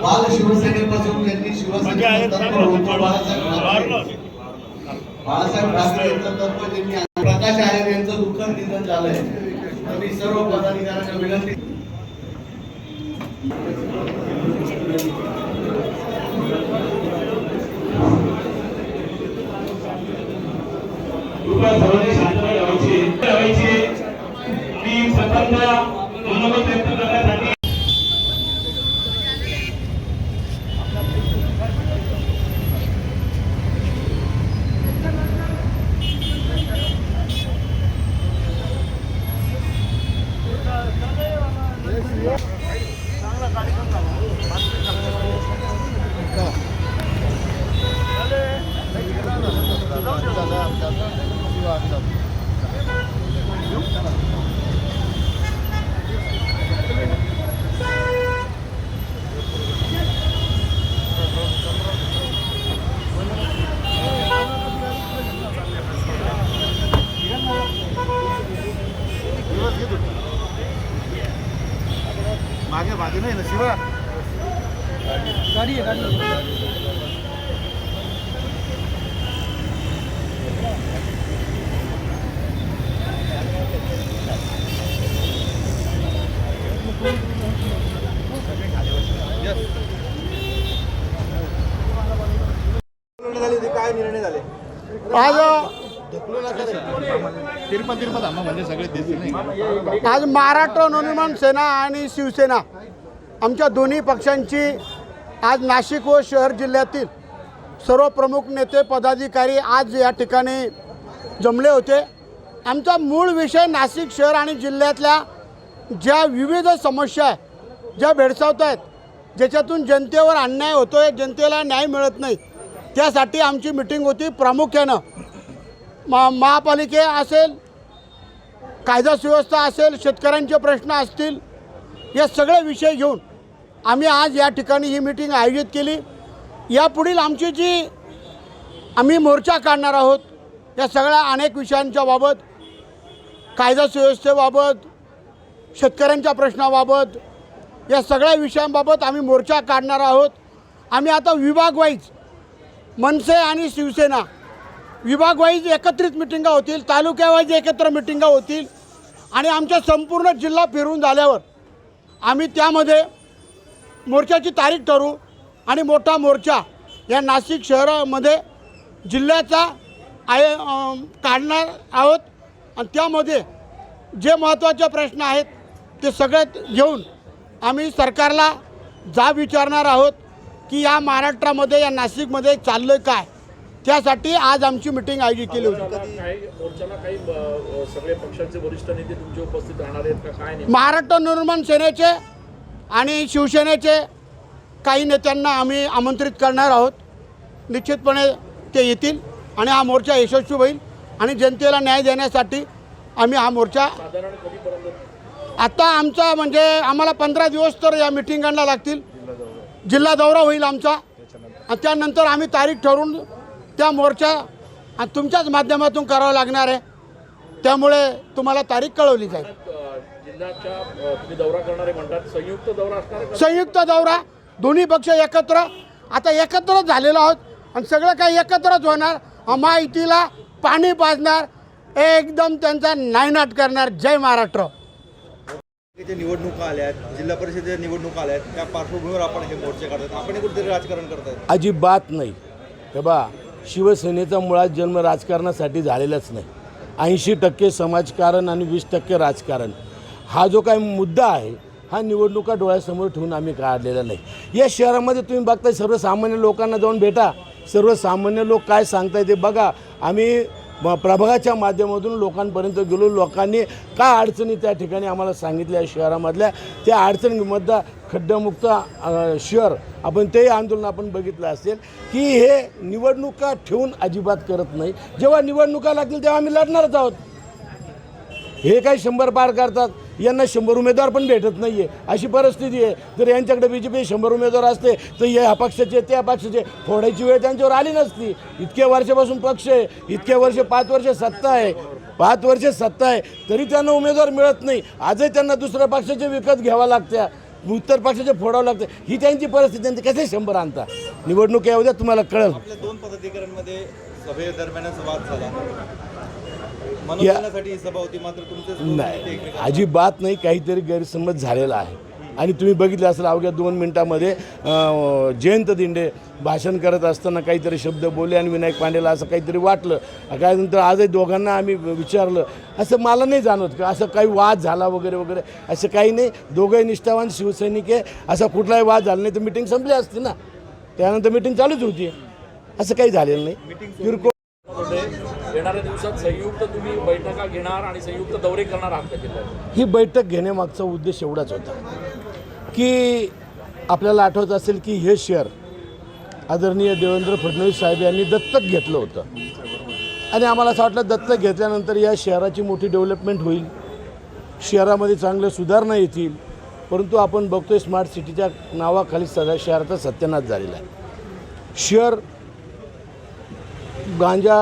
बाल शिवसेनेपासून त्यांनी तत्व होतं. बाळासाहेब ठाकरे यांचं. तत्व त्यांनी प्रकाश आयर यांचं दुःखद निधन झालंय. तर मी सर्व पदाधिकाऱ्यांना विनंती कृपया सर्वांनी शांतता ठेवायची मी स्वतंत्र मनोगत काय निर्णय झाले आज म्हणजे सगळे दिसले आज महाराष्ट्र नवनिर्माण सेना आणि शिवसेना आमच्या दोन्ही पक्षांची आज नाशिक व शहर जिल्ह्यातील सर्व प्रमुख नेते पदाधिकारी आज या ठिकाणी जमले होते. आमचा मूळ विषय नाशिक शहर आणि जिल्ह्यातल्या ज्या विविध समस्या आहे ज्या भेडसावत आहेत ज्याच्यातून जनतेवर अन्याय होतो आहे जनतेला न्याय मिळत नाही त्यासाठी आमची मिटिंग होती. प्रामुख्यानं मा महापालिके असेल कायदा सुव्यवस्था असेल शेतकऱ्यांचे प्रश्न असतील या सगळे विषय घेऊन आम्ही आज या ठिकाणी ही मिटिंग आयोजित केली. यापुढील आमची जी आम्ही मोर्चा काढणार आहोत या सगळ्या अनेक विषयांच्या बाबत कायदा सुव्यवस्थेबाबत शेतकऱ्यांच्या प्रश्नाबाबत या सगळ्या विषयांबाबत आम्ही मोर्चा काढणार आहोत. आम्ही आता विभागवाईज मनसे आणि शिवसेना विभागवाईज एकत्रित मिटिंगा होतील तालुक्यावाईज एकत्र मिटिंगा होतील आणि आमच्या संपूर्ण जिल्हा फिरून झाल्यावर आम्ही त्यामध्ये मोर्चाची तारीख ठरवू आणि मोठा मोर्चा या नाशिक शहरामध्ये जिल्ह्याचा आय अं, काढणार आहोत. आणि त्यामध्ये जे महत्त्वाचे प्रश्न आहेत ते सगळे घेऊन आम्ही सरकारला जाब विचारणार आहोत की या महाराष्ट्रामध्ये या नाशिकमध्ये चाललं काय? त्यासाठी आज आमची मिटिंग आयोजित केली होती. काही मोर्चाला काही अ, सगळे पक्षांचे वरिष्ठ नेते तुमचे उपस्थित राहणार आहेत का? काय नाही महाराष्ट्र निर्माण सेनेचे आणि शिवसेनेचे काही नेत्यांना आम्ही आमंत्रित करणार आहोत. निश्चितपणे ते येतील आणि हा मोर्चा यशस्वी होईल आणि जनतेला न्याय देण्यासाठी आम्ही हा मोर्चा आत्ता आता आमचा म्हणजे आम्हाला पंधरा दिवस तर या मिटिंगांना लागतील. जिल्हा दौरा होईल आमचा. आणि त्यानंतर आम्ही तारीख ठरवून त्या मोर्चा तुमच्याच माध्यमातून करावा लागणार आहे. त्यामुळे तुम्हाला तारीख कळवली जाईल. दौरा करणारे म्हणतात संयुक्त दौरा असणार आहे का? संयुक्त दौरा दोन्ही पक्ष एकत्र. आता एकत्रच झालेलो आहोत आणि सगळं काही एकत्रच होणार. माहितीला पाणी पाजणार. एकदम त्यांचा नायनाट करणार. जय महाराष्ट्र. जे निवडणुका आल्या आहेत जिल्हा परिषदेच्या निवडणुका आल्या आहेत त्या पार्श्वभूमीवर आपण हे मोर्चे काढतात. आपण कुठेतरी राजकारण करतायत. अजिबात नाही. हे बा शिवसेनेचा मुळात जन्म राजकारणासाठी झालेलाच नाही. ऐंशी टक्के समाजकारण आणि वीस टक्के राजकारण. हा जो काही मुद्दा आहे हा निवडणुका डोळ्यासमोर ठेवून आम्ही काढलेला नाही. या शहरामध्ये तुम्ही बघताय सर्वसामान्य लोकांना जाऊन भेटा. सर्वसामान्य लोक काय सांगताय ते बघा. आम्ही प्रभागाच्या माध्यमातून लोकांपर्यंत गेलो. लोकांनी काय अडचणी त्या ठिकाणी आम्हाला सांगितल्या शहरामधल्या. त्या अडचणीमधला खड्डामुक्त शहर आपण तेही आंदोलन आपण बघितलं असेल की हे निवडणुका ठेवून अजिबात करत नाही. जेव्हा निवडणुका लागतील तेव्हा आम्ही लढणारच आहोत. हे काही शंभर पार करतात. यांना शंभर उमेदवार पण भेटत नाही आहे अशी परिस्थिती आहे. जर यांच्याकडे बी जे पी शंभर उमेदवार असते तर या पक्षाचे त्या पक्षाचे फोडायची वेळ त्यांच्यावर आली नसती. इतक्या वर्षापासून पक्ष आहे. इतक्या वर्ष पाच वर्ष सत्ता आहे. पाच वर्ष सत्ता आहे. तरी त्यांना उमेदवार मिळत नाही. आजही त्यांना दुसऱ्या पक्षाचे विकत घ्यावा लागत्या. उत्तर पक्षाचे फोडावं लागतं. ही त्यांची परिस्थिती त्यांची कसे शंभर आणता? निवडणूक येऊ द्या तुम्हाला कळेल. दोन पदाधिकाऱ्यांमध्ये सभेदरम्यानच वाद झाला. मनोरंजनासाठी ही सभा होती मात्र तुमचे दोन नेते नाही अजिबात नाही काहीतरी गैरसमज झालेला आहे. आणि तुम्ही बघितलं असेल अवघ्या दोन मिनिटामध्ये जयंत दिंडे भाषण करत असताना काहीतरी शब्द बोलले आणि विनायक पांडेला असं काहीतरी वाटलं. काय नंतर आजही दोघांना आम्ही विचारलं असं मला नाही जाणवत का? असं काही वाद झाला वगैरे वगैरे? असं काही नाही? दोघंही निष्ठावान शिवसैनिक आहे. असा कुठलाही वाद झाला नाही तर मिटिंग संपली असती ना. त्यानंतर मिटिंग चालूच होती. असं काही झालेलं नाही. किरकोळ येणाऱ्या दिवसात संयुक्त तुम्ही बैठका घेणार आणि संयुक्त दौरे करणार आहात ही बैठक घेण्यामागचा उद्देश एवढाच होता की आपल्याला आठवत असेल की हे शहर आदरणीय देवेंद्र फडणवीस साहेब यांनी दत्तक घेतलं होतं. आणि आम्हाला असं वाटलं दत्तक घेतल्यानंतर या शहराची मोठी डेव्हलपमेंट होईल शहरामध्ये चांगल्या सुधारणा येतील परंतु आपण बघतोय स्मार्ट सिटीच्या नावाखाली सध्या शहराचा सत्यानाश झालेला आहे. शहर गांजा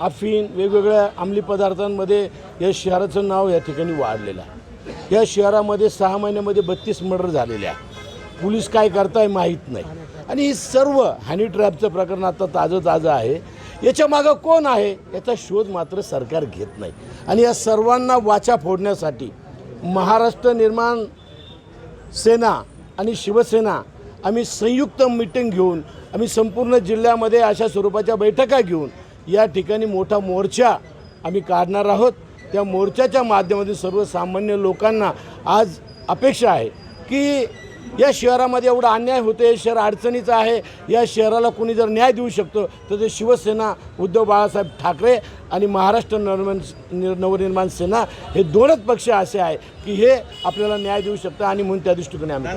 अफीन वेगवेगळ्या अंमली पदार्थांमध्ये या शहराचं नाव या ठिकाणी वाढलेलं आहे. या शहरामध्ये सहा महिन्यामध्ये बत्तीस मर्डर झालेले आहे पोलीस काय करताय माहीत नाही. आणि ही सर्व हॅनी ट्रॅपचं प्रकरण आता ताजं ताजं आहे. याच्या मागं कोण आहे? याचा शोध मात्र सरकार घेत नाही. आणि या सर्वांना वाचा फोडण्यासाठी महाराष्ट्र निर्माण सेना आणि शिवसेना आम्ही संयुक्त मिटिंग घेऊन आम्ही संपूर्ण जिल्ह्यामध्ये अशा स्वरूपाच्या बैठका घेऊन या ठिकाणी मोठा मोर्चा आम्ही काढणार आहोत. त्या मोर्चाच्या माध्यमातून सर्वसामान्य लोकांना आज अपेक्षा आहे की या शहरामध्ये एवढा अन्याय होतो हे शहर अडचणीचं आहे या शहराला कोणी जर न्याय देऊ शकतो तर ते शिवसेना उद्धव बाळासाहेब ठाकरे आणि महाराष्ट्र निर्माण निर- नवनिर्माण सेना हे दोनच पक्ष असे आहे की हे आपल्याला न्याय देऊ शकतं आणि म्हणून त्या दृष्टिकोने आम्ही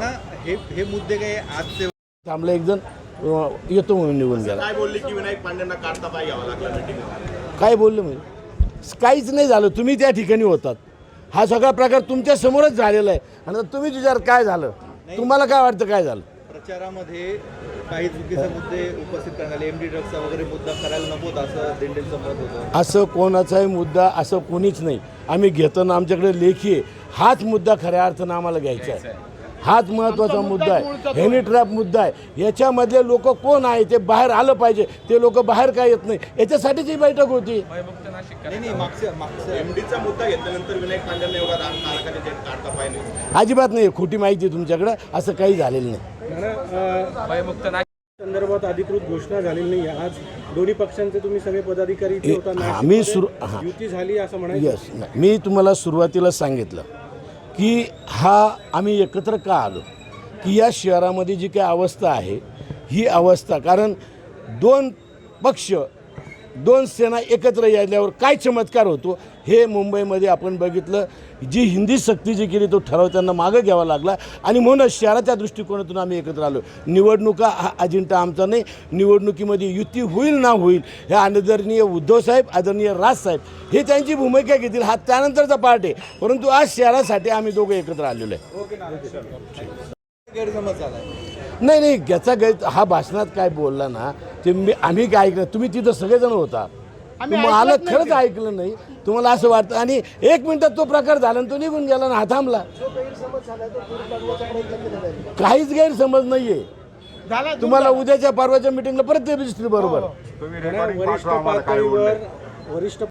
हे हे मुद्दे काही आजचे? थांबलं एक जण. अं, येतो म्हणून निघून गेला. काय बोलले की विनायक पांडेंना काढता पाय घ्यावा लागला मीटिंग काय बोललं म्हणजे काहीच नाही झालं. तुम्ही त्या ठिकाणी होतात. हा सगळा प्रकार तुमच्या समोरच झालेला आहे. आणि आता तुम्हीच विचार काय झालं? तुम्हाला काय वाटतं काय झालं? प्रचारामध्ये काही चुकीचे मुद्दे उपस्थित करण्यात एम डी ड्रग्सचा वगैरे मुद्दा करायला नको असं दिंडेंचं मत होतं. असं कोणाचाही मुद्दा असं कोणीच नाही. आम्ही घेताना आमच्याकडे लेखी हाच मुद्दा खऱ्या अर्थानं आम्हाला घ्यायचा आहे. हाच महत्त्वाचा मुद्दा आहे. हेनी ट्रॅप मुद्दा आहे. याच्यामधले लोक कोण आहे? ते बाहेर आलं पाहिजे. ते लोक बाहेर काय येत नाही. याच्यासाठीच ही बैठक होती. अजिबात नाही. खोटी माहिती आहे तुमच्याकडं. असं काही झालेलं नाही. संदर्भात अधिकृत घोषणा झालेली नाही आहे. आज दोन्ही पक्षांचे तुम्ही सगळे पदाधिकारी इथे ए- होता. हा, नाशिकमध्ये मी सुरू हां. युती झाली असं म्हणायचं येस नाही मी तुम्हाला सुरुवातीला सांगितलं. की हा आम्ही एकत्र का आलो? की या शहरामध्ये जी काही अवस्था आहे ही अवस्था कारण दोन पक्ष दोन सेना एकत्र यायल्यावर काय चमत्कार होतो हे मुंबईमध्ये आपण बघितलं. जी हिंदी सक्ती जी केली तो ठराव त्यांना मागं घ्यावा लागला. आणि म्हणूनच शहराच्या दृष्टिकोनातून आम्ही एकत्र आलो. निवडणुका हा अजिंठा आमचा नाही. निवडणुकीमध्ये युती होईल ना होईल हे आदरणीय उद्धवसाहेब आदरणीय राजसाहेब हे त्यांची भूमिका घेतील हा त्यानंतरचा पार्ट आहे. परंतु आज शहरासाठी आम्ही दोघं एकत्र आलेलो आहे. गैरसमज झाला नाही नाही याचा गैर हा भाषणात काय बोलला ना ते मी आम्ही काय ऐकलं? तुम्ही तिथं सगळेजण होता. आम्ही मला खरंच ऐकलं नाही. तुम्हाला असं वाटतं आणि एक मिनिटात तो प्रकार झाला आणि तो निघून गेला ना हा थांबला. काहीच गैरसमज नाहीये. झाला तुम्हाला उद्याच्या परवाच्या मिटिंगला परत ते बरोबर. वरिष्ठ पातळीवर वरिष्ठ